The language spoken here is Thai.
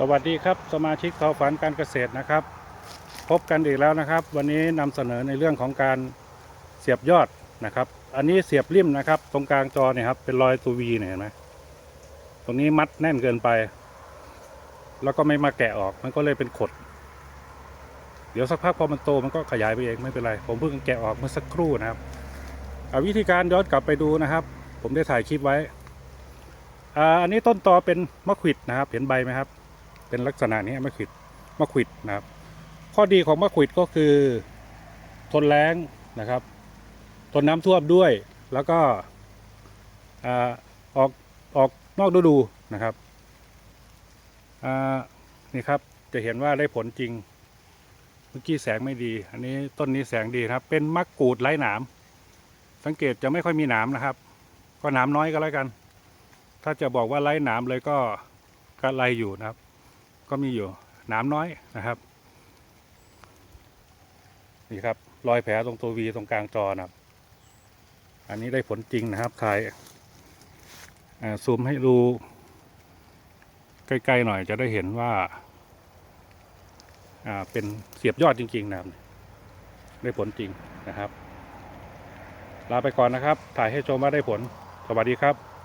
สวัสดีครับสมาชิกเขาฝันการเกษตรนะครับ พบกันอีกแล้วนะครับ วันนี้นำเสนอในเรื่องของการเสียบยอดนะครับ อันนี้เสียบริมนะครับ ตรงกลางจอเนี่ยครับเป็นรอยตัววีเนี่ยเห็นไหมตรงนี้มัดแน่นเกินไป แล้วก็ไม่มาแกะออกมันก็เลยเป็นขด เดี๋ยวสักพักพอมันโตมันก็ขยายไปเองไม่เป็นไร ผมเพิ่งแกะออกเมื่อสักครู่นะครับเอาวิธีการย้อนกลับไปดูนะครับ ผมได้ถ่ายคลิปไว้อ่าอันนี้ต้นตอเป็นมะขวิดนะครับ เห็นใบไหมครับ เป็นลักษณะนี้มะขิดมะขิดนะครับ ข้อดีของมะขิดก็คือทนแรงนะครับ ทนน้ำท่วมด้วย แล้วก็อออกออกนอกฤดูนะครับนี่ครับจะเห็นว่าได้ผลจริง เมื่อกี้แสงไม่ดี อันนี้ต้นนี้แสงดีครับ เป็นมะกรูดไร้หนาม สังเกตจะไม่ค่อยมีหนามนะครับ ก็หนามน้อยก็แล้วกัน ถ้าจะบอกว่าไร้หนามเลยก็ก็ไรอยู่นะครับ ก็มีอยู่นามน้อยนะครับนี่ครับรอยแผลตรงตัววีตรงกลางจอนะครับ อันนี้ได้ผลจริงนะครับถ่ายซูมให้ดูใกล้ๆหน่อยจะได้เห็นว่าอ่าเป็นเสียบยอดจริงๆนะครับได้ผลจริงนะครับ ลาไปก่อนนะครับ ถ่ายให้ชมว่าได้ผล สวัสดีครับ